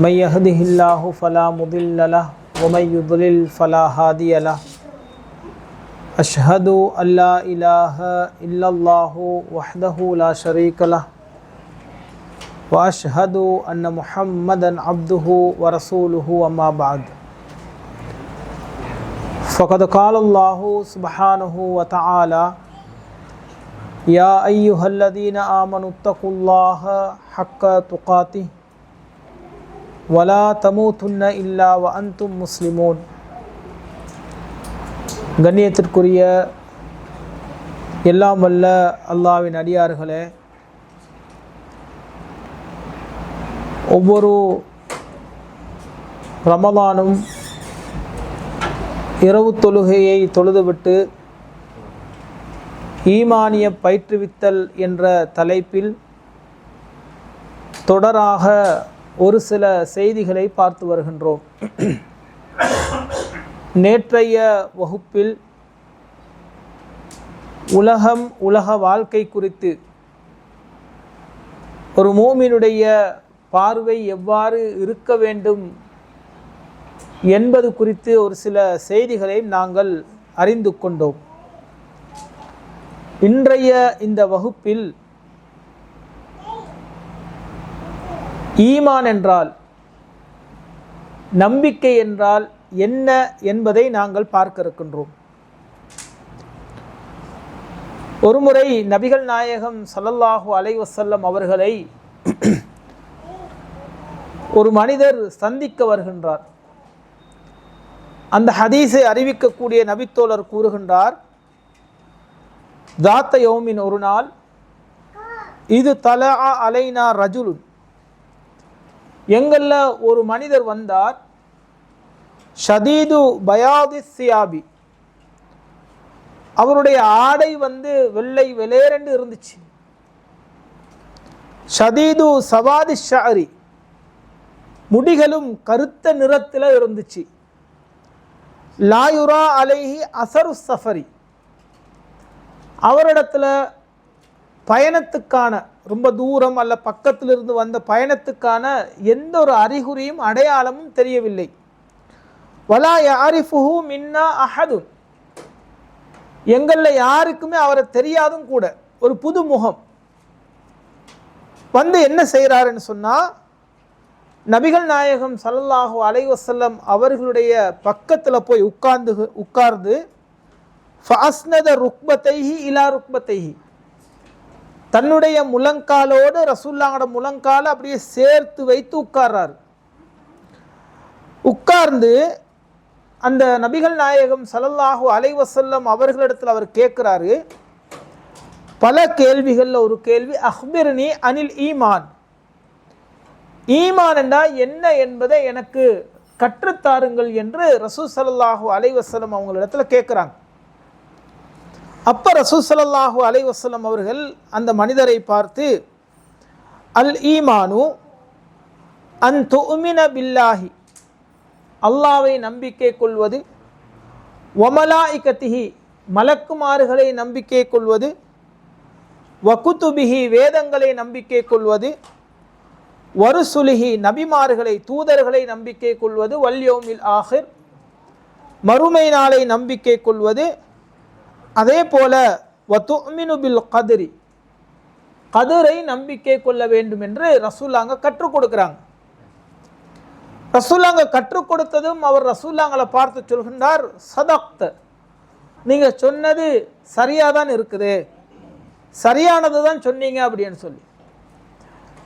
من يهده الله فلا مضل له ومن يضلل فلا هادي له. أشهد أن لا إله إلا الله وحده لا شريك له. وأشهد أن محمدا عبده ورسوله وما بعد. فقد قال الله سبحانه وتعالى يا أيها الذين آمنوا اتقوا الله حق تقاته வலா தமு துன்ன இல்லா வ அந்தும் முஸ்லிமோன் கண்ணியத்திற்குரிய எல்லாம் வல்ல அல்லாவின் அடியார்களே ஒவ்வொரு ரமலானும் இரவு தொழுகையை தொழுதுவிட்டு ஈமானிய பயிற்றுவித்தல் என்ற தலைப்பில் தொடராக ஒரு சில செய்திகளை பார்த்து வருகின்றோம். நேற்றைய வகுப்பில் உலகம் உலக வாழ்க்கை குறித்து ஒரு மோமினுடைய பார்வை எவ்வாறு இருக்க வேண்டும் என்பது குறித்து ஒரு சில செய்திகளை நாங்கள் அறிந்து கொண்டோம். இன்றைய இந்த வகுப்பில் ஈமான் என்றால் நம்பிக்கை என்றால் என்ன என்பதை நாங்கள் பார்க்க இருக்கின்றோம் ஒருமுறை நபிகள் நாயகம் சல்லல்லாஹு அலைவசல்லம் அவர்களை ஒரு மனிதர் சந்திக்க வருகின்றார். அந்த ஹதீஸை அறிவிக்கக்கூடிய நபித்தோழர் கூறுகின்றார் தாத்த யோமின் ஒரு நாள் இது தல அலைனா ரஜுலுன். எங்களில் ஒரு மனிதர் வந்தார் ஷதீது பயாதி சியாபி. அவருடைய ஆடை வந்து வெள்ளை வெளேரண்டு இருந்துச்சு. ஷதீது சவாதி ஷாரி முடிகளும் கருத்த நிறத்தில் இருந்துச்சு. லாயுரா அலைஹி அசரு சஃபரி அவரிடத்துல பயணத்துக்கான ரொம்ப தூரம் அல்ல பக்கத்திலிருந்து வந்த பயணத்துக்கான எந்த ஒரு அறிகுறியும் அடையாளமும் தெரியவில்லை. வலா யாரிஃபுஹு மின்னா அஹதுன். எங்களில் யாருக்குமே அவரை தெரியாதும் கூட ஒரு புது முகம். வந்து என்ன செய்கிறாருன்னு சொன்னால் நபிகள் நாயகம் சல்லல்லாஹு அலைவசல்லம் அவர்களுடைய பக்கத்தில் போய் உட்கார்ந்து உட்கார்ந்து ஃபாஸ்னத ருக்பத்தைஹி இலா ருக்பத்தைஹி. தன்னுடைய முழங்காலோடு ரசூல்லாவோட முழங்கால அப்படியே சேர்த்து வைத்து உட்கார்றாரு. உட்கார்ந்து அந்த நபிகள் நாயகம் சலல்லாஹு அலைவசல்லம் அவர்களிடத்தில் அவர் கேட்குறாரு பல கேள்விகளில் ஒரு கேள்வி அஹ்பிர்னி அனில் ஈமான்? ஈமான் என்றா என்ன என்பதை எனக்கு கற்றுத்தாருங்கள் என்று ரசூ சல்லாஹூ அலைவசலம் அவங்களிடத்தில் கேட்குறாங்க. அப்போ ரசூ அலைவசலம் அவர்கள் அந்த மனிதரை பார்த்து அல் ஈமானு அன் துமின பில்லாஹி. அல்லாவை நம்பிக்கை கொள்வது ஒமலாய்கத்திஹி மலக்குமாறுகளை நம்பிக்கை கொள்வது வகுத்துபிஹி வேதங்களை நம்பிக்கை கொள்வது வருசுலிஹி நபிமார்களை தூதர்களை நம்பிக்கை கொள்வது வல்யோமில் ஆஹிர் மறுமை நாளை நம்பிக்கை கொள்வது அதே போல பில் கதிரி கதிரை நம்பிக்கை கொள்ள வேண்டும் என்று ரசூல்லாங்க கற்றுக் கொடுக்குறாங்க. ரசூல்லாங்க கற்றுக் கொடுத்ததும் அவர் ரசூல்லாங்களை பார்த்து சொல்கின்றார் சதக்த நீங்கள் சொன்னது சரியாக தான் இருக்குது. சரியானது தான் சொன்னீங்க அப்படின்னு சொல்லி.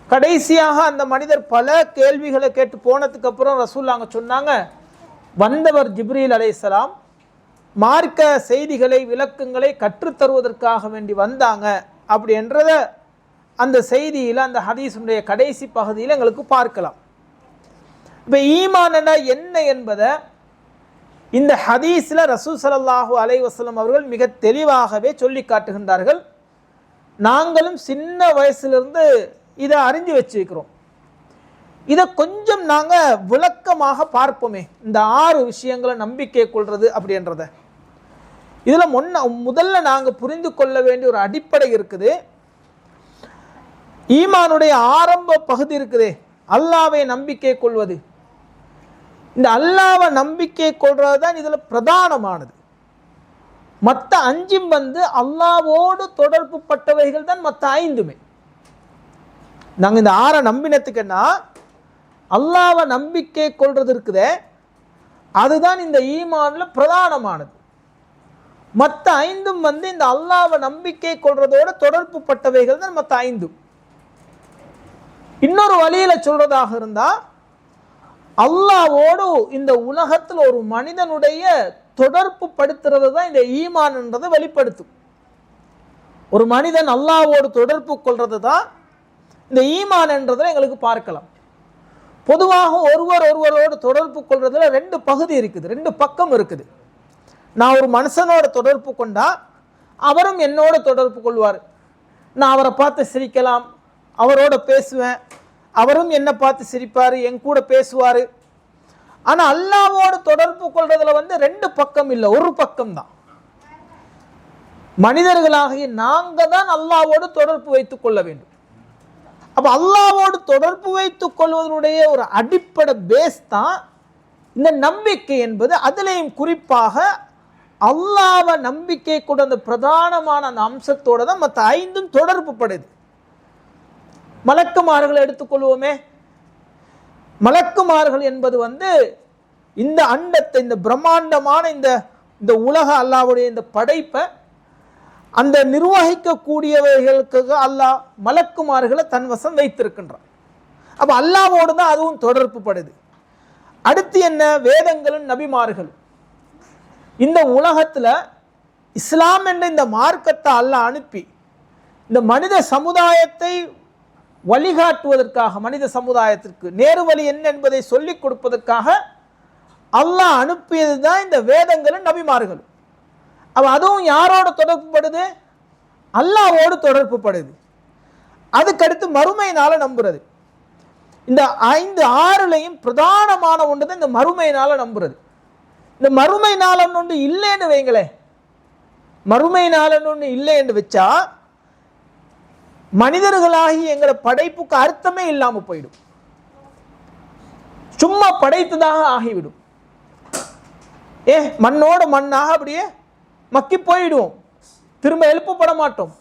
கடைசியாக அந்த மனிதர் பல கேள்விகளை கேட்டு போனதுக்கு அப்புறம் ரசூல்லாங்க சொன்னாங்க வந்தவர் ஜிப்ரீல் அலைசலாம் மார்க்க செய்திகளை விளக்கங்களை கற்றுத்தருவதற்காக வேண்டி வந்தாங்க அப்படி என்றதை அந்த செய்தியில் அந்த ஹதீஸுடைய கடைசி பகுதியில் எங்களுக்கு பார்க்கலாம். இப்போ ஈமானனா என்ன என்பதை இந்த ஹதீஸில் ரசூல் சலல்லாஹூ அலைஹி அவர்கள் மிக தெளிவாகவே சொல்லி காட்டுகின்றார்கள். நாங்களும் சின்ன வயசுலேருந்து இதை அறிஞ்சு வச்சுருக்கிறோம். இதை கொஞ்சம் நாங்கள் விளக்கமாக பார்ப்போமே. இந்த ஆறு விஷயங்களை நம்பிக்கை கொள்வது அப்படின்றத. இதில் முன்ன முதல்ல நாங்கள் புரிந்து கொள்ள வேண்டிய ஒரு அடிப்படை இருக்குது. ஈமானுடைய ஆரம்ப பகுதி இருக்குதே. அல்லாவை நம்பிக்கை கொள்வது. இந்த அல்லாவை நம்பிக்கை கொள்வது தான் இதில் பிரதானமானது. மற்ற அஞ்சும் வந்து அல்லாவோடு தொடர்பு பட்டவைகள் தான் மற்ற ஐந்துமே. நாங்கள் இந்த ஆறை நம்பினத்துக்குன்னா அல்லாவை நம்பிக்கை கொள்வது இருக்குதே. அதுதான் இந்த ஈமானில் பிரதானமானது. மற்ற ஐந்தும் வந்து இந்த அல்லாவை நம்பிக்கை கொள்றதோட தொடர்பு பட்டவைகள் தான் மற்ற ஐந்தும் இன்னொரு வழியில் சொல்றதாக இருந்தால் அல்லாவோடு இந்த உலகத்தில் ஒரு மனிதனுடைய தொடர்பு படுத்துறது தான் இந்த ஈமான்ன்றதை வெளிப்படுத்தும். ஒரு மனிதன் அல்லாவோடு தொடர்பு கொள்றது தான் இந்த ஈமான் என்றதை எங்களுக்கு பார்க்கலாம். பொதுவாக ஒருவர் ஒருவரோடு தொடர்பு கொள்றதுல ரெண்டு பகுதி இருக்குது ரெண்டு பக்கம் இருக்குது. நான் ஒரு மனுஷனோட தொடர்பு கொண்டா அவரும் என்னோட தொடர்பு கொள்வார். நான் அவரை பார்த்து சிரிக்கலாம் அவரோட பேசுவேன் அவரும் என்னை பார்த்து சிரிப்பார் என் கூட பேசுவார். ஆனால் அல்லாவோட தொடர்பு கொள்றதுல வந்து ரெண்டு பக்கம் இல்லை ஒரு பக்கம்தான் மனிதர்களாகிய நாங்கள் தான் அல்லாவோடு தொடர்பு வைத்துக் கொள்ள வேண்டும். அப்போ அல்லாவோடு தொடர்பு வைத்துக் கொள்வதனுடைய ஒரு அடிப்படை பேஸ் தான் இந்த நம்பிக்கை என்பது. அதுலேயும் குறிப்பாக அல்லாவை நம்பிக்கை கூட அந்த பிரதானமான அந்த அம்சத்தோடு தான் மற்ற ஐந்தும் தொடர்பு படுது. மலக்குமார்களை எடுத்துக்கொள்வோமே. மலக்குமார்கள் என்பது வந்து இந்த அண்டத்தை இந்த பிரம்மாண்டமான இந்த இந்த உலக அல்லாவுடைய இந்த படைப்பை அந்த நிர்வகிக்கக்கூடியவைகளுக்கு அல்லாஹ் மலக்குமார்களை தன் வசம் வைத்திருக்கின்றான். அப்போ அல்லாவோடு தான் அதுவும் தொடர்பு படுது. அடுத்து என்ன? வேதங்களும் நபிமார்களும். இந்த உலகத்தில் இஸ்லாம் என்ற இந்த மார்க்கத்தை அல்லாஹ் அனுப்பி இந்த மனித சமுதாயத்தை வழிகாட்டுவதற்காக மனித சமுதாயத்திற்கு நேரு வழி என்ன என்பதை சொல்லிக் கொடுப்பதற்காக அல்லாஹ் அனுப்பியது தான் இந்த வேதங்களும் நபிமார்களும் அவ அதுவும் யாரோட தொடர்புப்படுது அல்லாவோடு தொடர்புப்படுது அதுக்கடுத்து மறுமையினால் நம்புறது. இந்த ஐந்து ஆறுலையும் பிரதானமான ஒன்று தான் இந்த மறுமையினால் நம்புறது. இந்த மறுமை நாளன் ஒன்று இல்லைன்னு வைங்களேன் மறுமை நாளன் ஒன்று இல்லைன்னு வச்சா மனிதர்களாகி எங்களை படைப்புக்கு அர்த்தமே இல்லாம போயிடும். சும்மா படைத்ததாக ஆகிவிடும். ஏ மண்ணோட மண்ணாக அப்படியே மக்கி போயிடுவோம். திரும்ப எழுப்பப்பட மாட்டோம்.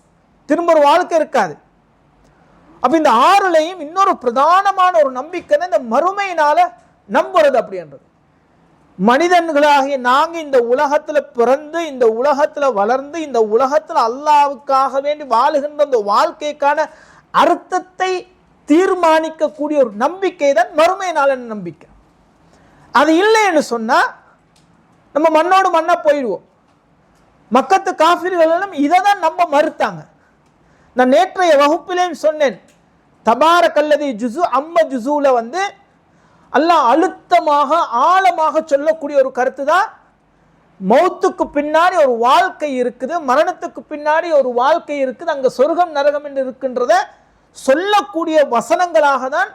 திரும்ப ஒரு வாழ்க்கை இருக்காது. அப்ப இந்த ஆறுலையும் இன்னொரு பிரதானமான ஒரு நம்பிக்கைன்னா இந்த மறுமையினால நம்புறது அப்படின்றது. மனிதன்களாகிய நாங்கள் இந்த உலகத்தில் பிறந்து இந்த உலகத்தில் வளர்ந்து இந்த உலகத்தில் அல்லாவுக்காக வேண்டி வாழுகின்ற அந்த வாழ்க்கைக்கான அர்த்தத்தை தீர்மானிக்கக்கூடிய ஒரு நம்பிக்கை தான் மறுமை நாளன் நம்பிக்கை. அது இல்லைன்னு சொன்னால் நம்ம மண்ணோடு மண்ணாக போயிடுவோம். மக்கத்து காஃபிர்கள் எல்லாம் இதை தான் நம்ப மறுத்தாங்க. நான் நேற்றைய வகுப்பிலேயும் சொன்னேன் தபார கல்லதி ஜுசு அம்ம ஜுசுவில் வந்து அல்லாஹ் அழுத்தமாக ஆழமாக சொல்லக்கூடிய ஒரு கருத்து தான் மௌத்துக்கு பின்னாடி ஒரு வாழ்க்கை இருக்குது மரணத்துக்கு பின்னாடி ஒரு வாழ்க்கை இருக்குது அங்கே சொர்க்கம் நரகம் என்று இருக்கின்றத சொல்லக்கூடிய வசனங்களாக தான்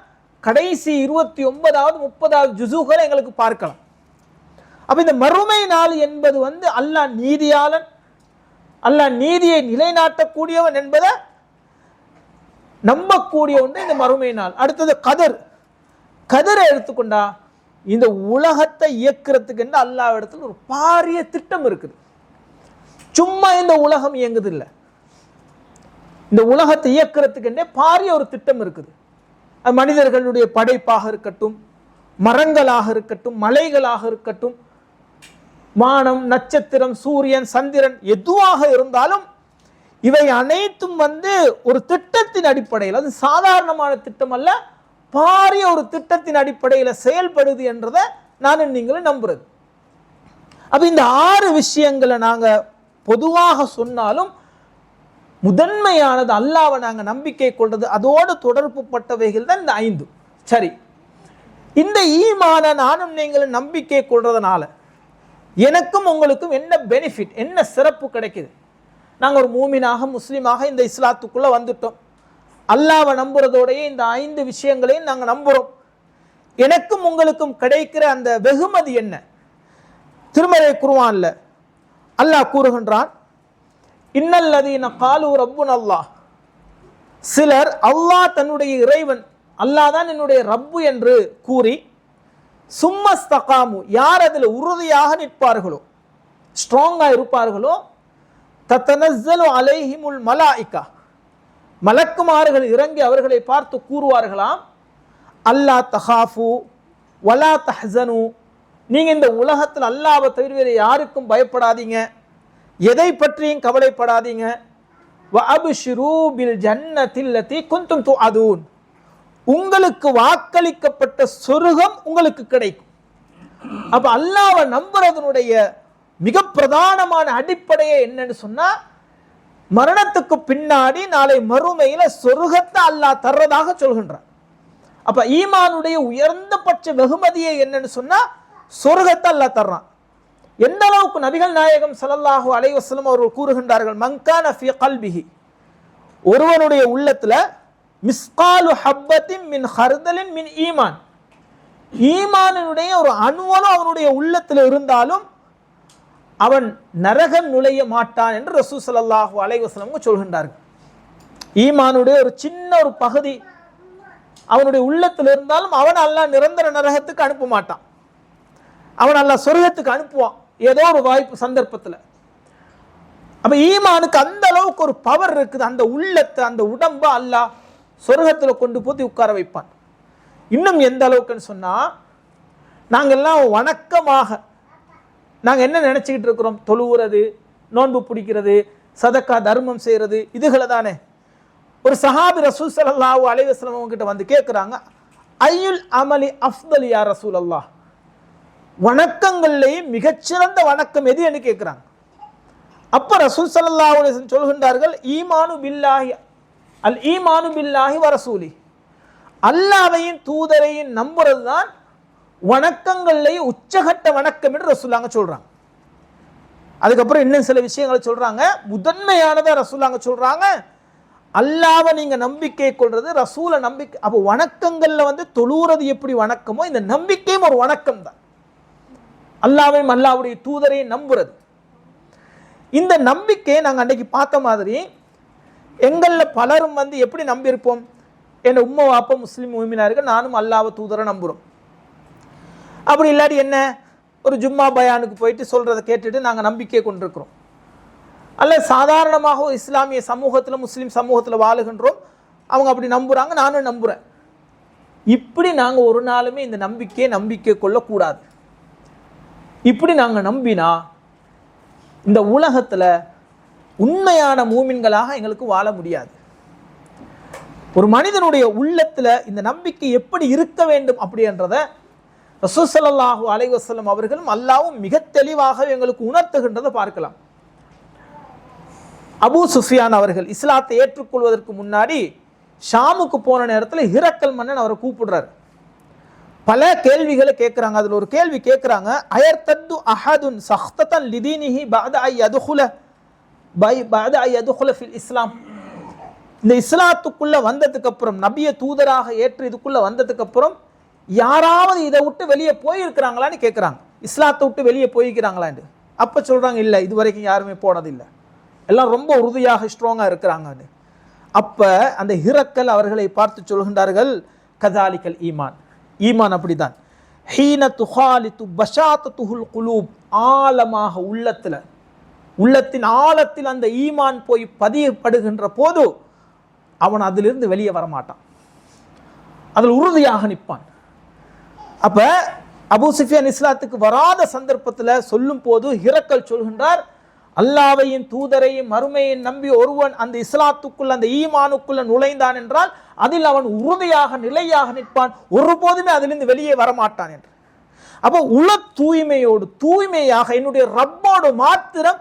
கடைசி இருபத்தி ஒன்பதாவது முப்பதாவது ஜுசுகளை எங்களுக்கு பார்க்கலாம். அப்போ இந்த மறுமை நாள் என்பது வந்து அல்லாஹ் நீதியாளன் அல்லாஹ் நீதியை நிலைநாட்டக்கூடியவன் என்பதை நம்பக்கூடிய ஒன்று இந்த மறுமை நாள். அடுத்தது கதர். கதிரை எடுத்துக்கொண்டா இந்த உலகத்தை இயக்கிறதுக்கு என்று அல்லாஹ் இடத்துல ஒரு பாரிய திட்டம் இருக்குது. சும்மா இந்த உலகம் இயங்குது இல்லை இந்த உலகத்தை இயக்கிறதுக்கு பாரிய ஒரு திட்டம் இருக்குது. அது மனிதர்களுடைய படைப்பாக இருக்கட்டும் மரங்களாக இருக்கட்டும் மலைகளாக இருக்கட்டும் வானம் நட்சத்திரம் சூரியன் சந்திரன் எதுவாக இருந்தாலும் இவை அனைத்தும் வந்து ஒரு திட்டத்தின் அடிப்படையில் அது சாதாரணமான திட்டம் அல்ல பாரிய ஒரு திட்டத்தின் அடிப்படையில் செயல்படுது என்றதை நானும் நீங்களும் நம்புறது. அப்போ இந்த ஆறு விஷயங்களை நாங்கள் பொதுவாக சொன்னாலும் முதன்மையானது அல்லாவை நாங்கள் நம்பிக்கை கொள்வது அதோடு தொடர்பு பட்டவைகள் தான் இந்த ஐந்து. சரி. இந்த ஈமான நானும் நீங்களும் நம்பிக்கை கொள்றதுனால எனக்கும் உங்களுக்கும் என்ன பெனிஃபிட் என்ன சிறப்பு கிடைக்குது? நாங்கள் ஒரு மூமினாக முஸ்லீமாக இந்த இஸ்லாத்துக்குள்ளே வந்துட்டோம். அல்லாவை நம்புறதோடைய இந்த ஐந்து விஷயங்களையும் நாங்கள் நம்புகிறோம் எனக்கும் உங்களுக்கும் கிடைக்கிற அந்த வெகுமதி என்ன? திருமறை குருவான்ல அல்லாஹ் கூறுகின்றான் இன்னல்லதீன காலு ரப்புன் அல்லாஹ். சிலர் அல்லாஹ் தன்னுடைய இறைவன் அல்லாஹ் தான் என்னுடைய ரப்பு என்று கூறி சும்மஸ்தகாமு யார் அதில் உறுதியாக நிற்பார்களோ ஸ்ட்ராங்காக இருப்பார்களோ தத்தனஸ்ஸலு அலைஹிமுல் மலாய்க்கா. மலக்குமார்கள் இறங்கி அவர்களை பார்த்து கூறுவார்களாம் அல்லா தஹாஃபு வலா தஹசனு நீங்கள் இந்த உலகத்தில் அல்லாவை தவிர வேறு யாருக்கும் பயப்படாதீங்க. எதை பற்றியும் கவலைப்படாதீங்க. வஅப்ஷிரூ பில் ஜன்னத்தில் லத்தி குந்தும் துஅதூன். உங்களுக்கு வாக்களிக்கப்பட்ட சொருகம் உங்களுக்கு கிடைக்கும். அப்போ அல்லாவை நம்புறதனுடைய மிக பிரதானமான அடிப்படையே என்னன்னு சொன்னால் மரணத்துக்கு பின்னாடி நாளை மறுமையில சொர்க்கத்தை அல்லாஹ் தர்றதாக சொல்கின்றான். அப்ப ஈமானுடைய உயர்ந்தபட்ச வெகுமதியே என்னன்னு சொன்னா சொர்க்கத்தை அல்லாஹ் தர்றான். எந்த அளவுக்கு நபிகள் நாயகம் சலல்லாஹூ அலைஹி அவர்கள் கூறுகின்றார்கள் மங்கான ஃபி கல்பிஹி ஒருவனுடைய உள்ளத்துல மிஸ்காலு ஹப்பத்தின் மின் ஹர்தலின் மின் ஈமான். ஈமானினுடைய ஒரு அணுவலும் அவனுடைய உள்ளத்தில் இருந்தாலும் அவன் நரகம் நுழைய மாட்டான் என்று ரசூ ஸல்லல்லாஹு அலைஹி சொல்கின்றார்கள். ஈமானுடைய ஒரு சின்ன ஒரு பகுதி அவனுடைய உள்ளத்தில் இருந்தாலும் அவன் அல்லாஹ் நிரந்தர நரகத்துக்கு அனுப்ப மாட்டான். அவன் அல்லா சொர்க்கத்துக்கு அனுப்புவான். ஏதோ ஒரு வாய்ப்பு சந்தர்ப்பத்தில். அப்ப ஈமானுக்கு அந்த அளவுக்கு ஒரு பவர் இருக்குது. அந்த உள்ளத்தை அந்த உடம்பை அல்லாஹ் சொர்க்கத்தில் கொண்டு போய் உட்கார வைப்பான். இன்னும் எந்த அளவுக்குன்னு சொன்னா நாங்கெல்லாம் வணக்கமாக நாங்கள் என்ன நினச்சிக்கிட்டு இருக்கிறோம்? தொழுவுறது நோன்பு பிடிக்கிறது சதக்கா தர்மம் செய்கிறது இதுகளை தானே. ஒரு சஹாபி ரசூல் ஸல்லல்லாஹு அலைவாஸ்லம் அவங்ககிட்ட வந்து கேட்குறாங்க ஐயுல் அமலி அஃதல் யா ரசூல் அல்லாஹ் வணக்கங்கள்லேயும் மிகச்சிறந்த வணக்கம் எது என்று கேட்குறாங்க அப்போ ரசூல் ஸல்லல்லாஹு அலைஹி சொல்கின்றார்கள் ஈமானு பில்லாஹி அல் ஈமானு பில்லாஹி வரசூலி அல்லாவையும் தூதரையும் நம்புறது தான் வணக்கங்கள்லேயே உச்சகட்ட வணக்கம் என்று ரசூலாங்க சொல்கிறாங்க அதுக்கப்புறம் இன்னும் சில விஷயங்களை சொல்கிறாங்க முதன்மையானதாக ரசூலாங்க சொல்கிறாங்க அல்லாவை நீங்கள் நம்பிக்கை கொள்வது ரசூலை நம்பிக்கை அப்போ வணக்கங்களில் வந்து தொழுறது எப்படி வணக்கமோ இந்த நம்பிக்கையும் ஒரு வணக்கம் தான் அல்லாவையும் அல்லாவுடைய தூதரையும் நம்புறது. இந்த நம்பிக்கையை நாங்கள் அன்றைக்கி பார்த்த மாதிரி எங்களில் பலரும் வந்து எப்படி நம்பியிருப்போம்? என் உம்மை வாப்பா முஸ்லீம் உமினார்கள் நானும் அல்லாவை தூதரை நம்புகிறோம் அப்படி இல்லாட்டி என்ன? ஒரு ஜும்மா பயானுக்கு போயிட்டு சொல்கிறத கேட்டுட்டு நாங்கள் நம்பிக்கை கொண்டிருக்கிறோம். அல்ல சாதாரணமாக ஒரு இஸ்லாமிய சமூகத்தில் முஸ்லீம் சமூகத்தில் வாழுகின்றோம். அவங்க அப்படி நம்புகிறாங்க நானும் நம்புகிறேன் இப்படி நாங்கள் ஒரு நாளுமே இந்த நம்பிக்கையை நம்பிக்கை கொள்ளக்கூடாது. இப்படி நாங்கள் நம்பினா இந்த உலகத்தில் உண்மையான மூமின்களாக எங்களுக்கு வாழ முடியாது. ஒரு மனிதனுடைய உள்ளத்தில் இந்த நம்பிக்கை எப்படி இருக்க வேண்டும் அப்படின்றத ரசூசல்லாஹு அலைவசல்லம் அவர்களும் அல்லாவும் மிக தெளிவாக எங்களுக்கு உணர்த்துகின்றதை பார்க்கலாம். அபூ சுஃபியான் அவர்கள் இஸ்லாத்தை ஏற்றுக்கொள்வதற்கு முன்னாடி ஷாமுக்கு போன நேரத்தில் ஹிரக்கல் மன்னன் அவரை கூப்பிடுறாரு. பல கேள்விகளை கேட்குறாங்க அதில் ஒரு கேள்வி கேட்குறாங்க அயர்தத்து அஹதுன் சஹ்தத்தன் லிதீனிஹி பாத ஐ அதுகுல பை பாத ஐ அதுகுல ஃபில் இஸ்லாம். இந்த இஸ்லாத்துக்குள்ள வந்ததுக்கு அப்புறம் நபிய தூதராக ஏற்று இதுக்குள்ள வந்ததுக்கு அப்புறம் யாராவது இதை விட்டு வெளியே போயிருக்கிறாங்களான்னு கேட்குறாங்க இஸ்லாத்தை விட்டு வெளியே போயிருக்கிறாங்களான்னு அப்போ சொல்கிறாங்க இல்லை இது வரைக்கும் யாருமே போனதில்லை. எல்லாம் ரொம்ப உறுதியாக ஸ்ட்ராங்காக இருக்கிறாங்கன்னு அப்போ அந்த ஹிரக்கல் அவர்களை பார்த்து சொல்கின்றார்கள் கதாலிக்கல் ஈமான். ஈமான் அப்படிதான். ஹீன துஹாலி து பஷாத்த துஹுல் குலூப் ஆழமாக உள்ளத்தில் உள்ளத்தின் ஆழத்தில் அந்த ஈமான் போய் பதியப்படுகின்ற போது அவன் அதிலிருந்து வெளியே வரமாட்டான். அதில் உறுதியாக நிற்பான். அப்ப அபு சுஃபியான் இஸ்லாத்துக்கு வராத சந்தர்ப்பத்தில் சொல்லும் போது ஹிரக்கல் சொல்கின்றார் அல்லாவையும் தூதரையும் மறுமையும் நம்பி ஒருவன் அந்த இஸ்லாத்துக்குள் அந்த ஈமானுக்குள்ள நுழைந்தான் என்றால் அதில் அவன் உறுதியாக நிலையாக நிற்பான் ஒருபோதுமே அதிலிருந்து வெளியே வரமாட்டான் என்று. அப்போ உள தூய்மையோடு தூய்மையாக என்னுடைய ரப்போடு மாத்திரம்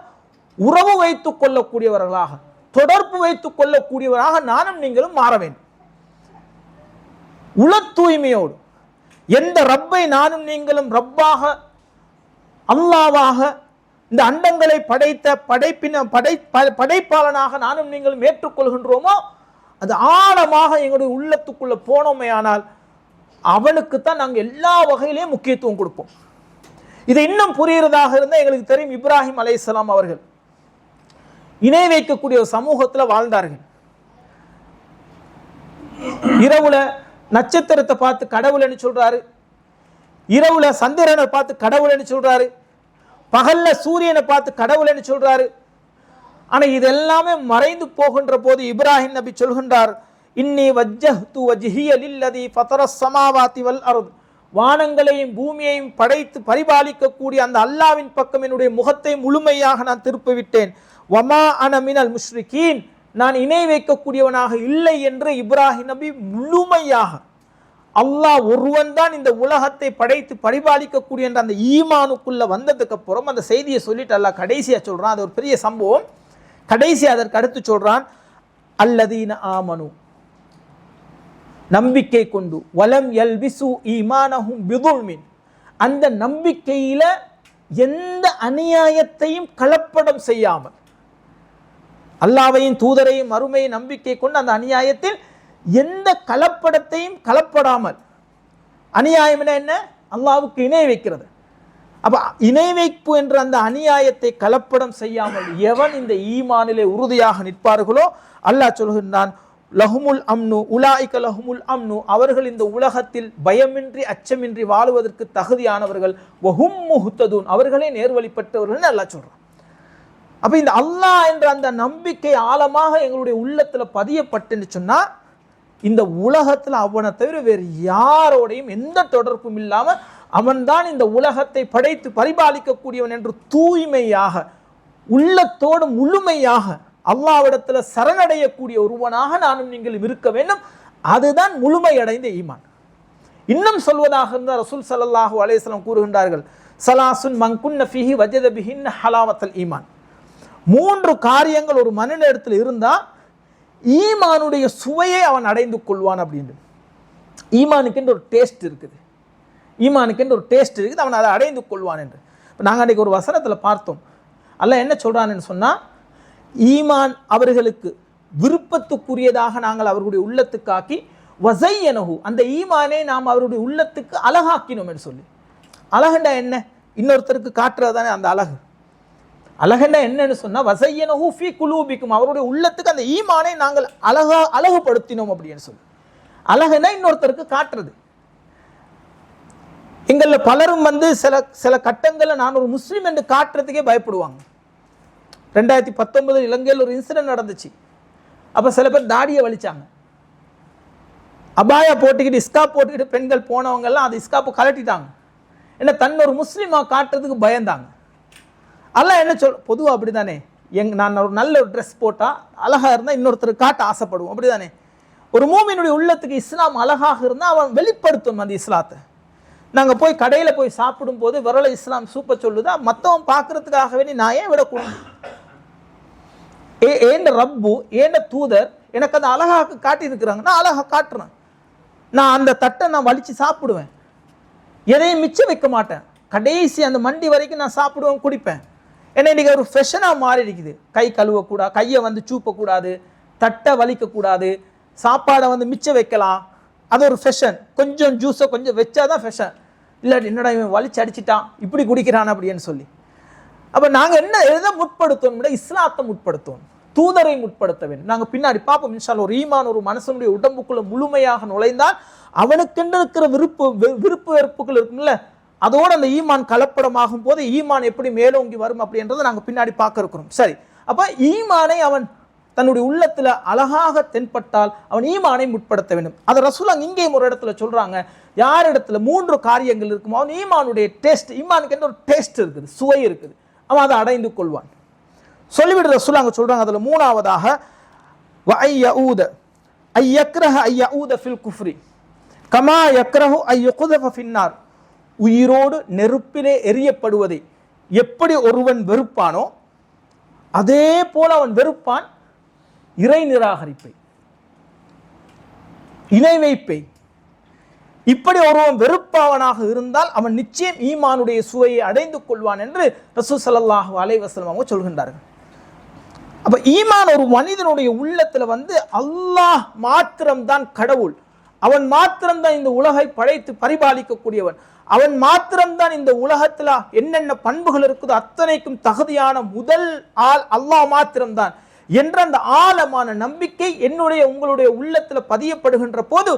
உறவு வைத்துக் கொள்ளக்கூடியவர்களாக தொடர்பு வைத்துக் கொள்ளக்கூடியவராக நானும் நீங்களும் மாற வேண்டும். உள தூய்மையோடு எந்த ரப்பை நானும் நீங்களும் ரப்பாக அல்லாவாக இந்த அண்டங்களை படைத்த படைப்பின படை ப- படைப்பாளனாக நானும் நீங்களும் ஏற்றுக்கொள்கின்றோமோ அது ஆழமாக எங்களுடைய உள்ளத்துக்குள்ளே போனோமே ஆனால் அவனுக்கு தான் நாங்கள் எல்லா வகையிலையும் முக்கியத்துவம் கொடுப்போம். இது இன்னும் புரிகிறதாக இருந்தால் எங்களுக்கு தெரியும் இப்ராஹிம் அலையாம் அவர்கள் இணை வைக்கக்கூடிய ஒரு வாழ்ந்தார்கள். இரவுல நட்சத்திரத்தை பார்த்து கடவுள்னு சொல்கிறாரு இரவில் சந்திரனை பார்த்து கடவுள்னு சொல்கிறாரு பகல்ல சூரியனை பார்த்து கடவுள்னு சொல்கிறாரு ஆனால் இது எல்லாமே மறைந்து போகின்ற போது இப்ராஹிம் நபி சொல்கின்றார் இன்னி வஜ்ஜஹ்து வஜ்ஹியலில்லதி ஃபதர சமாவாத்தி வல் அருது. வானங்களையும் பூமியையும் படைத்து பரிபாலிக்கக்கூடிய அந்த அல்லாவின் பக்கம் என்னுடைய முகத்தை முழுமையாக நான் திருப்பிவிட்டேன் வமா அன மினல் முஷ்ரிகீன். நான் இணை வைக்கக்கூடியவனாக இல்லை என்று இப்ராஹிம் நபி முழுமையாக அல்லாஹ் ஒருவன் தான் இந்த உலகத்தை படைத்து பரிபாலிக்கக்கூடிய என்ற அந்த ஈமானுக்குள்ள வந்ததுக்கு அப்புறம் அந்த செய்தியை சொல்லிட்டு அல்லாஹ் கடைசியாக சொல்கிறான் அது ஒரு பெரிய சம்பவம். கடைசி அதற்கு அடுத்து சொல்கிறான் அல்லதீன ஆமனு. நம்பிக்கை கொண்டு. வலம் எல்பிசு ஈமானஹும் பிதுல்மின். அந்த நம்பிக்கையில் எந்த அநியாயத்தையும் கலப்படம் செய்யாமல் அல்லாவையும் தூதரையும் அருமையும் நம்பிக்கை கொண்டு அந்த அநியாயத்தில் எந்த கலப்படத்தையும் கலப்படாமல் அநியாயம்னா என்ன? அல்லாவுக்கு இணை வைக்கிறது. அப்போ இணை வைப்பு என்ற அந்த அநியாயத்தை கலப்படம் செய்யாமல் எவன் இந்த ஈமானிலே உறுதியாக நிற்பார்களோ? அல்லாஹ் சொல்கின்றான் லஹுமுல் அம்னு உலாய்க லஹுமுல் அம்னு. அவர்கள் இந்த உலகத்தில் பயமின்றி அச்சமின்றி வாழுவதற்கு தகுதியானவர்கள். வஹும் முஹுத்ததூன் அவர்களே நேர்வழிப்பட்டவர்கள் அல்லாஹ் சொல்கிறான் அப்போ இந்த அல்லாஹ் என்ற அந்த நம்பிக்கை ஆழமாக எங்களுடைய உள்ளத்தில் பதியப்பட்டுன்னு சொன்னால் இந்த உலகத்தில் அவனை தவிர வேறு யாரோடையும் எந்த தொடர்பும் இல்லாமல் அவன்தான் இந்த உலகத்தை படைத்து பரிபாலிக்கக்கூடியவன் என்று தூய்மையாக உள்ளத்தோடு முழுமையாக அல்லாவிடத்தில் சரணடையக்கூடிய ஒருவனாக நானும் நீங்கள் இருக்க வேண்டும். அதுதான் முழுமையடைந்த ஈமான். இன்னும் சொல்வதாக இருந்தால் ரசூல் சல்லாஹூ அலைஹி கூறுகின்றார்கள் சலாசுன் மங்குன்ன ஃபிஹி வஜதபிஹின் ஹலாவத்தல் ஈமான். மூன்று காரியங்கள் ஒரு மனிதனிடத்தில் இருந்தால் ஈமானுடைய சுவையை அவன் அடைந்து கொள்வான் அப்படின்னு ஈமானுக்கென்று ஒரு டேஸ்ட் இருக்குது. ஈமானுக்கென்று ஒரு டேஸ்ட் இருக்குது அவன் அதை அடைந்து கொள்வான் என்று. இப்போ நாங்கள் அன்றைக்கி ஒரு வசனத்தில் பார்த்தோம். அல்ல என்ன சொல்கிறான்னு சொன்னால் ஈமான் அவர்களுக்கு விருப்பத்துக்குரியதாக நாங்கள் அவர்களுடைய உள்ளத்துக்காக்கி வசையனகு அந்த ஈமானை நாம் அவருடைய உள்ளத்துக்கு அழகாக்கினோம் என்று சொல்லி. அழகுண்டா என்ன? இன்னொருத்தருக்கு காட்டுறது தானே அந்த அழகு. அழகுன்னா என்னன்னு சொன்னா வசையனகு ஃபி குலூபிக்கும். அவருடைய உள்ளத்துக்கு அந்த ஈமானை நாங்கள் அழகா அழகுபடுத்தினோம் அப்படின்னு சொல்லி. அழகுன்னா இன்னொருத்தருக்கு காட்டுறது. எங்களில் பலரும் வந்து சில சில கட்டங்களில் நான் ஒரு முஸ்லீம் என்று காட்டுறதுக்கே பயப்படுவாங்க. ரெண்டாயிரத்தி பத்தொன்பது இலங்கையில் ஒரு இன்சிடென்ட் நடந்துச்சு. அப்போ சில பேர் தாடியை வலிச்சாங்க. அபாயா போட்டுக்கிட்டு இஸ்காப் போட்டுக்கிட்டு பெண்கள் போனவங்கெல்லாம் அந்த இஸ்காப்பை கலட்டிட்டாங்க என்ன தன்னொரு ஒரு காட்டுறதுக்கு பயந்தாங்க. அல்லாஹ் என்ன சொல் பொதுவாக அப்படி தானே எங் நான் ஒரு நல்ல ஒரு ட்ரெஸ் போட்டால் அழகாக இருந்தால் இன்னொருத்தர் காட்ட ஆசைப்படுவோம். அப்படி தானே ஒரு மூமியினுடைய உள்ளத்துக்கு இஸ்லாம் அழகாக இருந்தால் அவன் வெளிப்படுத்தும் அந்த இஸ்லாத்தை. நாங்கள் போய் கடையில் போய் சாப்பிடும்போது விரல இஸ்லாம் சூப்ப சொல்லுதா மற்றவன் பார்க்கறதுக்காக வேண்டி நான் ஏன் விடக்கூடாது? ஏ ஏண்ட ரப்பு ஏண்ட தூதர் எனக்கு அந்த அழகாக காட்டியிருக்கிறாங்க. நான் அழகாக காட்டுறேன். நான் அந்த தட்டை நான் வலித்து சாப்பிடுவேன். எதையும் மிச்சம் வைக்க மாட்டேன். கடைசி அந்த மண்டி வரைக்கும் நான் சாப்பிடுவேன் குடிப்பேன். ஏன்னா இன்னைக்கு ஒரு ஃபெஷனாக மாறி இருக்குது கை கழுவக்கூடாது கையை வந்து சூப்பக்கூடாது தட்டை வலிக்கக்கூடாது சாப்பாடை வந்து மிச்சம் வைக்கலாம். அது ஒரு ஃபெஷன் கொஞ்சம் ஜூஸை கொஞ்சம் வச்சாதான் ஃபெஷன் இல்லாட்டி என்னடா இவன் வலிச்சு அடிச்சிட்டான் இப்படி குடிக்கிறான் அப்படின்னு சொல்லி. அப்போ நாங்கள் என்ன எதை முற்படுத்தணும் இஸ்லாத்தை முற்படுத்தோம் தூதரை முற்படுத்த வேண்டும். நாங்கள் பின்னாடி பார்ப்போம். இன்ஷால்ல ஒரு ஈமான் ஒரு மனசனுடைய உடம்புக்குள்ளே முழுமையாக நுழைந்தால் அவனுக்கென்று இருக்கிற விருப்பு வெ- விருப்பு வெறுப்புகள் இருக்கும்ல அதோடு அந்த ஈமான் கலப்படமாகும் போது ஈமான் எப்படி மேலோங்கி வரும் அப்படின்றத நாங்கள் பின்னாடி பார்க்க இருக்கிறோம். சரி அப்போ ஈமானை அவன் தன்னுடைய உள்ளத்தில் அழகாக தென்பட்டால் அவன் ஈமானை முற்படுத்த வேண்டும். அதை ரசூலாங்க இங்கேயும் ஒரு இடத்துல சொல்கிறாங்க யார் இடத்துல மூன்று காரியங்கள் இருக்குமோ அவன் ஈமானுடைய டேஸ்ட் ஈமானுக்கு என்ற ஒரு டேஸ்ட் இருக்குது சுவை இருக்குது. அவன் அதை அடைந்து கொள்வான். சொல்லிவிடு ரசூலாங்க சொல்கிறாங்க அதில் மூணாவதாக வஐ யஊத ஊத யக்ரஹ ஐ ஃபில் குஃப்ரி கமா யக்ரஹு ஐயோ யுக்தஃப ஃபின்னார் உயிரோடு நெருப்பிலே எரியப்படுவதை எப்படி ஒருவன் வெறுப்பானோ அதே போல அவன் வெறுப்பான் இறை நிராகரிப்பை. இணை வைப்பை. இப்படி ஒருவன் வெறுப்பாவனாக இருந்தால் அவன் நிச்சயம் ஈமானுடைய சுவையை அடைந்து கொள்வான் என்று ரசூல் சல்லாஹு அலைஹி அவங்க சொல்கின்றார்கள். அப்ப ஈமான் ஒரு மனிதனுடைய உள்ளத்துல வந்து அல்லாஹ் மாத்திரம்தான் கடவுள். அவன் மாத்திரம்தான் இந்த உலகை படைத்து பரிபாலிக்கக்கூடியவன். அவன் மாத்திரம்தான் இந்த உலகத்துல என்னென்ன பண்புகள் இருக்குதோ அத்தனைக்கும் தகுதியான முதல் ஆள் அல்லாஹ் மாத்திரம்தான் என்ற அந்த ஆழமான நம்பிக்கை என்னுடைய உங்களுடைய உள்ளத்துல பதியப்படுகின்ற போது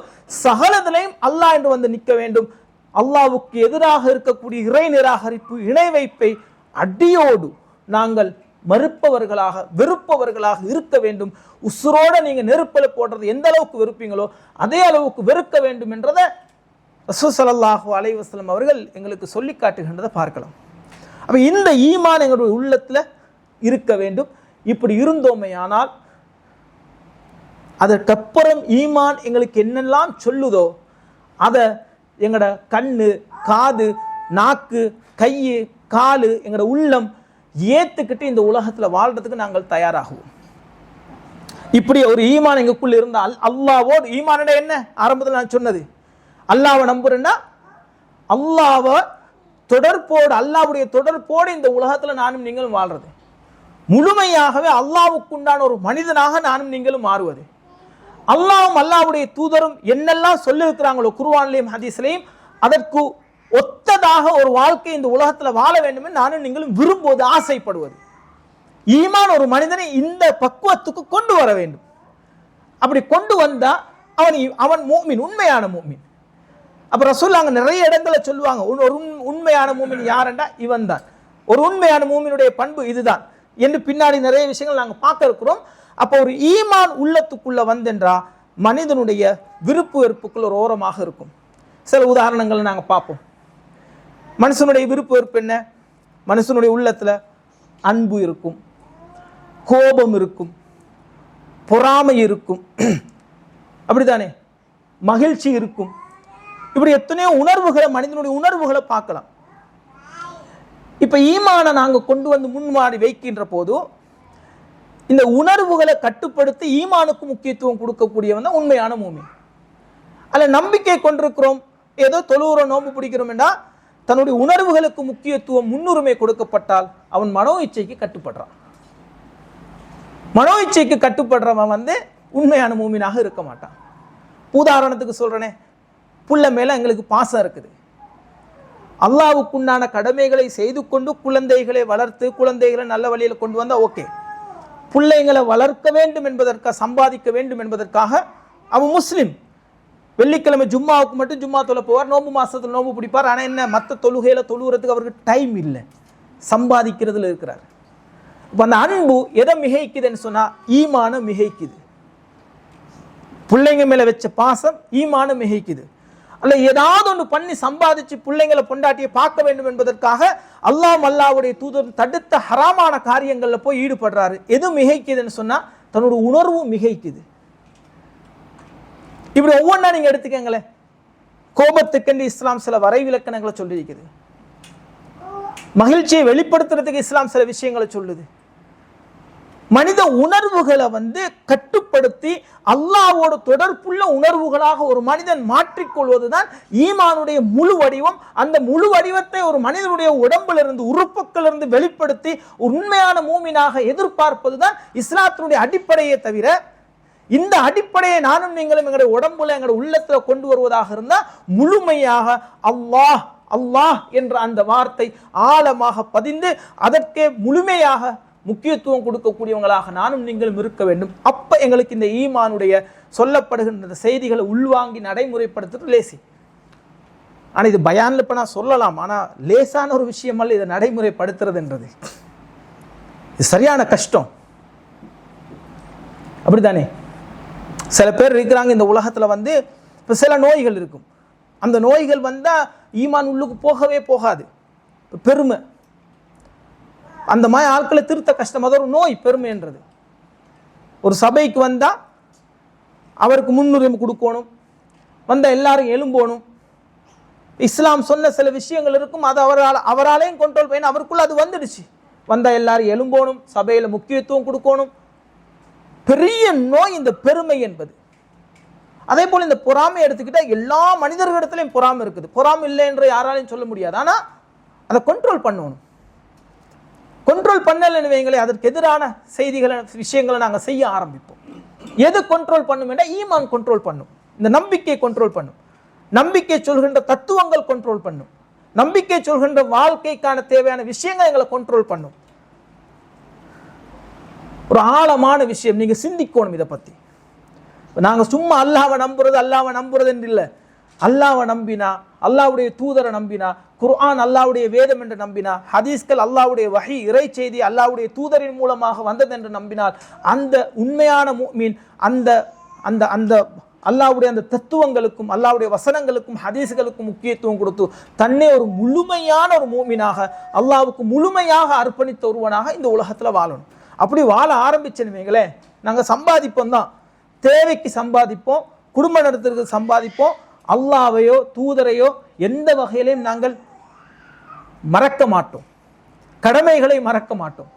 சகலதிலையும் அல்லாஹ் என்று வந்து நிற்க வேண்டும். அல்லாவுக்கு எதிராக இருக்கக்கூடிய இறை நிராகரிப்பு இணை வைப்பை அடியோடு நாங்கள் மறுப்பவர்களாக வெறுப்பவர்களாக இருக்க வேண்டும். உசுரோட நீங்க நெருப்பல போடுறது எந்த அளவுக்கு வெறுப்பீங்களோ அதே அளவுக்கு வெறுக்க வேண்டும் என்றதை ரசூல் ஸல்லல்லாஹு அலைஹி அவர்கள் எங்களுக்கு சொல்லி காட்டுகின்றதை பார்க்கலாம். அப்போ இந்த ஈமான் எங்களுடைய உள்ளத்தில் இருக்க வேண்டும். இப்படி இருந்தோமையானால் அதற்கப்புறம் ஈமான் எங்களுக்கு என்னெல்லாம் சொல்லுதோ அதை எங்களோட கண்ணு காது நாக்கு கை காலு எங்களோட உள்ளம் ஏற்றுக்கிட்டு இந்த உலகத்தில் வாழ்கிறதுக்கு நாங்கள் தயாராகுவோம். இப்படி ஒரு ஈமான் எங்களுக்குள்ள இருந்தால் அல்லாவோடு ஈமானோட என்ன? ஆரம்பத்தில் நான் சொன்னது அல்லாவை நம்புறேன்னா அல்லாவை தொடர்போடு அல்லாவுடைய தொடர்போடு இந்த உலகத்தில் நானும் நீங்களும் வாழ்றது. முழுமையாகவே அல்லாவுக்குண்டான ஒரு மனிதனாக நானும் நீங்களும் மாறுவது. அல்லாவும் அல்லாவுடைய தூதரும் என்னெல்லாம் சொல்லியிருக்கிறாங்களோ குருவான்லையும் ஹதீஸ்லையும் அதற்கு ஒத்ததாக ஒரு வாழ்க்கை இந்த உலகத்தில் வாழ வேண்டும் நானும் நீங்களும் விரும்புவது ஆசைப்படுவது. ஈமான் ஒரு மனிதனை இந்த பக்குவத்துக்கு கொண்டு வர வேண்டும். அப்படி கொண்டு வந்தால் அவன் அவன் மூமின் உண்மையான மூமின். அப்போ ரசூல் அங்கே நிறைய இடங்களை சொல்லுவாங்க. உன் ஒரு உண்- உண்மையான மூமின் யாருண்டா இவன் தான். ஒரு உண்மையான மூமினுடைய பண்பு இதுதான். என்று பின்னாடி நிறைய விஷயங்கள் நாங்கள் பார்க்க இருக்கிறோம். அப்போ ஒரு ஈமான் உள்ளத்துக்குள்ளே வந்தென்றா மனிதனுடைய விருப்பு வெறுப்புக்குள்ள ஒரு ஓரமாக இருக்கும். சில உதாரணங்களை நாங்கள் பார்ப்போம். மனுஷனுடைய விருப்பு வெறுப்பு என்ன? மனுஷனுடைய உள்ளத்தில் அன்பு இருக்கும். கோபம் இருக்கும். பொறாமை இருக்கும். அப்படித்தானே? மகிழ்ச்சி இருக்கும். இப்படி எத்தனையோ உணர்வுகளை மனிதனுடைய உணர்வுகளை பார்க்கலாம். இப்ப ஈமானை நாங்க கொண்டு வந்து முன்மாடி வைக்கின்ற போது இந்த உணர்வுகளை கட்டுப்படுத்தி ஈமானுக்கு முக்கியத்துவம் கொடுக்கக்கூடியவன் தான் உண்மையான மூமி. அதில் நம்பிக்கை கொண்டிருக்கிறோம் ஏதோ தொழுவுறோம் நோம்பு பிடிக்கிறோம்னா தன்னுடைய உணர்வுகளுக்கு முக்கியத்துவம் முன்னுரிமை கொடுக்கப்பட்டால் அவன் மனோ இச்சைக்கு கட்டுப்படுறான். மனோ இச்சைக்கு கட்டுப்படுறவன் வந்து உண்மையான மூமினாக இருக்க மாட்டான். உதாரணத்துக்கு சொல்கிறேனே புள்ள மேலே எங்களுக்கு பாசம் இருக்குது. அல்லாவுக்குண்டான கடமைகளை செய்து கொண்டு குழந்தைகளை வளர்த்து குழந்தைகளை நல்ல வழியில் கொண்டு வந்தால் ஓகே. பிள்ளைங்களை வளர்க்க வேண்டும் என்பதற்காக சம்பாதிக்க வேண்டும் என்பதற்காக அவன் முஸ்லீம். வெள்ளிக்கிழமை ஜும்மாவுக்கு மட்டும் ஜும்மா தொலை போவார் நோம்பு மாதத்தில் நோம்பு பிடிப்பார். ஆனால் என்ன மற்ற தொழுகையில் தொழுகிறதுக்கு அவருக்கு டைம் இல்லை. சம்பாதிக்கிறதுல இருக்கிறார். இப்போ அந்த அன்பு எதை மிகைக்குதுன்னு சொன்னால் ஈமானம் மிகைக்குது. பிள்ளைங்க மேலே வச்ச பாசம் ஈமானம் மிகைக்குது. அல்ல ஏதாவது ஒன்று பண்ணி சம்பாதிச்சு பிள்ளைங்களை பொண்டாட்டியை பார்க்க வேண்டும் என்பதற்காக அல்லாஹ் அல்லாவுடைய தூதர் தடுத்த ஹராமான காரியங்களில் போய் ஈடுபடுறாரு. எது மிகைக்குதுன்னு சொன்னா தன்னோட உணர்வு மிகைக்குது. இப்படி ஒவ்வொன்றா நீங்க எடுத்துக்கங்களேன். கோபத்துக்கென்று இஸ்லாம் சில வரைவிலக்கணங்களை சொல்லியிருக்குது. மகிழ்ச்சியை வெளிப்படுத்துறதுக்கு இஸ்லாம் சில விஷயங்களை சொல்லுது. மனித உணர்வுகளை வந்து கட்டுப்படுத்தி அல்லாவோட தொடர்புள்ள உணர்வுகளாக ஒரு மனிதன் மாற்றிக்கொள்வதுதான் ஈமானுடைய முழு வடிவம். அந்த முழு வடிவத்தை ஒரு மனிதனுடைய உடம்பிலிருந்து உறுப்புக்களிலிருந்து வெளிப்படுத்தி உண்மையான மூமினாக எதிர்பார்ப்பதுதான் இஸ்லாத்தினுடைய அடிப்படையே தவிர இந்த அடிப்படையை நானும் நீங்களும் எங்களுடைய உடம்புல எங்களுடைய உள்ளத்துல கொண்டு வருவதாக இருந்தால் முழுமையாக அல்லாஹ் அல்லாஹ் என்ற அந்த வார்த்தை ஆழமாக பதிந்து அதற்கே முழுமையாக முக்கியத்துவம் கொடுக்கக்கூடியவங்களாக நானும் நீங்களும் இருக்க வேண்டும். அப்போ எங்களுக்கு இந்த ஈமானுடைய சொல்லப்படுகின்ற செய்திகளை உள்வாங்கி நடைமுறைப்படுத்துறது லேசி. ஆனால் இது பயானில் இப்போ நான் சொல்லலாம். ஆனால் லேசான ஒரு விஷயம் அல்ல இதை நடைமுறைப்படுத்துறதுன்றது. இது சரியான கஷ்டம். அப்படித்தானே? சில பேர் இருக்கிறாங்க இந்த உலகத்தில் வந்து இப்போ சில நோய்கள் இருக்கும். அந்த நோய்கள் வந்தால் ஈமான் உள்ளுக்கு போகவே போகாது. பெருமை. அந்த மாதிரி ஆட்களை திருத்த கஷ்டம். அது ஒரு நோய் பெருமைன்றது. ஒரு சபைக்கு வந்தால் அவருக்கு முன்னுரிமை கொடுக்கணும். வந்தால் எல்லாரும் எழும்போணும். இஸ்லாம் சொன்ன சில விஷயங்கள் இருக்கும். அது அவரால் அவராலையும் கண்ட்ரோல் பண்ணி அவருக்குள்ள அது வந்துடுச்சு. வந்தால் எல்லாரும் எழும்போணும். சபையில் முக்கியத்துவம் கொடுக்கணும். பெரிய நோய் இந்த பெருமை என்பது. அதே போல் இந்த பொறாமை எடுத்துக்கிட்டால் எல்லா மனிதர்களிடத்துலையும் பொறாமை இருக்குது. பொறாமை இல்லை என்று யாராலையும் சொல்ல முடியாது. ஆனால் அதை கண்ட்ரோல் பண்ணணும். கண்ட்ரோல் பண்ணலன்னு வைங்களே அதற்கு எதிரான செய்திகளை விஷயங்களை நாங்கள் செய்ய ஆரம்பிப்போம். எது கண்ட்ரோல் பண்ணும் ஈமான் கண்ட்ரோல் பண்ணும். இந்த நம்பிக்கை கண்ட்ரோல் பண்ணும். நம்பிக்கை சொல்கின்ற தத்துவங்கள் கண்ட்ரோல் பண்ணும். நம்பிக்கை சொல்கின்ற வாழ்க்கைக்கான தேவையான விஷயங்கள் எங்களை கண்ட்ரோல் பண்ணும். ஒரு ஆழமான விஷயம். நீங்க சிந்திக்கணும் இதை பத்தி. நாங்கள் சும்மா அல்லாவை நம்புறது அல்லாவை நம்புறது என்று இல்லை. அல்லாவை நம்பினா அல்லாவுடைய தூதரை நம்பினா குர்ஆன் அல்லாவுடைய வேதம் என்று நம்பினா ஹதீஸ்கள் அல்லாவுடைய வகை இறை செய்தி அல்லாவுடைய தூதரின் மூலமாக வந்தது என்று நம்பினால் அந்த உண்மையான மீன் அந்த அந்த அந்த அல்லாவுடைய அந்த தத்துவங்களுக்கும் அல்லாவுடைய வசனங்களுக்கும் ஹதீஸ்களுக்கும் முக்கியத்துவம் கொடுத்து தன்னை ஒரு முழுமையான ஒரு மூமினாக அல்லாவுக்கு முழுமையாக அர்ப்பணித்த ஒருவனாக இந்த உலகத்தில் வாழணும். அப்படி வாழ ஆரம்பிச்சனுமேங்களே நாங்கள் சம்பாதிப்போம் தான் தேவைக்கு சம்பாதிப்போம் குடும்ப நடத்துறதுக்கு சம்பாதிப்போம் அல்லாவையோ தூதரையோ எந்த வகையிலையும் நாங்கள் மறக்க மாட்டோம். கடமைகளை மறக்க மாட்டோம்.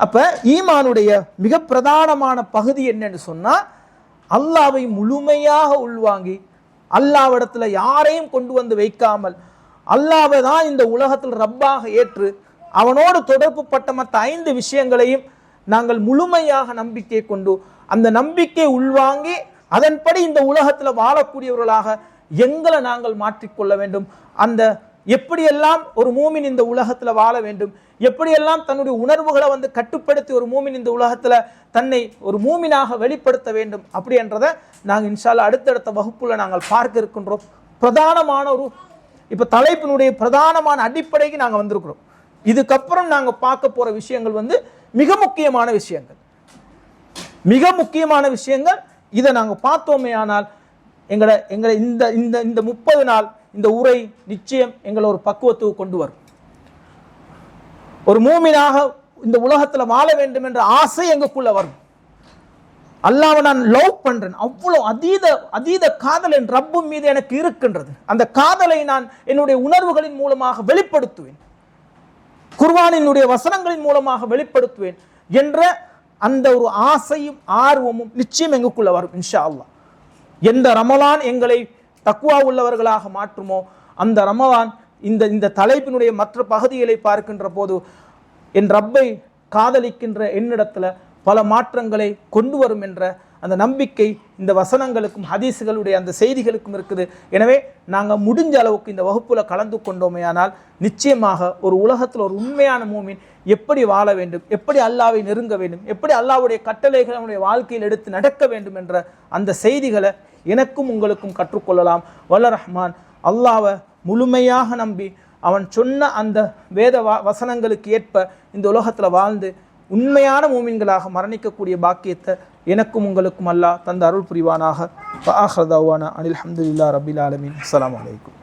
அப்போ ஈமானுடைய மிக பிரதானமான பகுதி என்னன்னு சொன்னால் அல்லாவை முழுமையாக உள்வாங்கி அல்லாவிடத்தில் யாரையும் கொண்டு வந்து வைக்காமல் அல்லாவை தான் இந்த உலகத்தில் ரப்பாக ஏற்று அவனோடு தொடர்பு பட்ட மற்ற ஐந்து விஷயங்களையும் நாங்கள் முழுமையாக நம்பிக்கை கொண்டு அந்த நம்பிக்கை உள்வாங்கி அதன்படி இந்த உலகத்துல வாழக்கூடியவர்களாக எங்களை நாங்கள் மாற்றிக்கொள்ள வேண்டும். அந்த எப்படியெல்லாம் ஒரு மூமின் இந்த உலகத்துல வாழ வேண்டும்? எப்படியெல்லாம் தன்னுடைய உணர்வுகளை வந்து கட்டுப்படுத்தி ஒரு மூமின் இந்த உலகத்துல தன்னை ஒரு மூமினாக வெளிப்படுத்த வேண்டும் அப்படி என்றதை நாங்கள் இன்ஷால்லா அடுத்தடுத்த வகுப்புல நாங்கள் பார்க்க இருக்கின்றோம். பிரதானமான ஒரு இப்போ தலைப்பினுடைய பிரதானமான அடிப்படைக்கு நாங்கள் வந்திருக்கிறோம். இதுக்கப்புறம் நாங்க பார்க்க போற விஷயங்கள் வந்து மிக முக்கியமான விஷயங்கள். மிக முக்கியமான விஷயங்கள் இதை நாங்க பார்த்தோமே ஆனால் எங்களை எங்களை இந்த இந்த இந்த முப்பது நாள் இந்த உரை நிச்சயம் எங்களை ஒரு பக்குவத்துக்கு கொண்டு வரும். ஒரு மூமினாக இந்த உலகத்துல வாழ வேண்டும் என்ற ஆசை எங்களுக்குள்ள வரும். அல்லாவை நான் லவ் பண்றேன். அவ்வளவு அதீத அதீத காதல் என் ரப்பும் மீது எனக்கு இருக்கின்றது. அந்த காதலை நான் என்னுடைய உணர்வுகளின் மூலமாக வெளிப்படுத்துவேன். குர்வானினுடைய வசனங்களின் மூலமாக வெளிப்படுத்துவேன் என்ற அந்த ஒரு ஆசையும் ஆர்வமும் நிச்சயம் எங்களுக்குள்ள வரும் இன்ஷா அல்லா எந்த ரமலான் எங்களை தக்குவா உள்ளவர்களாக மாற்றுமோ அந்த ரமலான் இந்த இந்த தலைப்பினுடைய மற்ற பகுதிகளை பார்க்கின்ற போது என் ரப்பை காதலிக்கின்ற என்னிடத்தில் பல மாற்றங்களை கொண்டு வரும் என்ற அந்த நம்பிக்கை இந்த வசனங்களுக்கும் ஹதீஸுகளுடைய அந்த செய்திகளுக்கும் இருக்குது. எனவே நாங்கள் முடிஞ்ச அளவுக்கு இந்த வகுப்பில் கலந்து கொண்டோமேயானால் நிச்சயமாக ஒரு உலகத்தில் ஒரு உண்மையான மூமின் எப்படி வாழ வேண்டும் எப்படி அல்லாவை நெருங்க வேண்டும் எப்படி அல்லாவுடைய கட்டளைகளை நம்முடைய வாழ்க்கையில் எடுத்து நடக்க வேண்டும் என்ற அந்த செய்திகளை எனக்கும் உங்களுக்கும் கற்றுக்கொள்ளலாம். வல்ல ரஹ்மான் அல்லாவை முழுமையாக நம்பி அவன் சொன்ன அந்த வேத வா- வசனங்களுக்கு ஏற்ப இந்த உலகத்தில் வாழ்ந்து உண்மையான மூமின்களாக மரணிக்கக்கூடிய பாக்கியத்தை எனக்கும் உங்களுக்கும் அல்லாஹ் தந்த அருள் புரிவானாக. ஆஹ்ரதாவான அனில் அஹமதுல்லா ரபில் ஆலமின். அஸ்லாம் அலைக்கும்.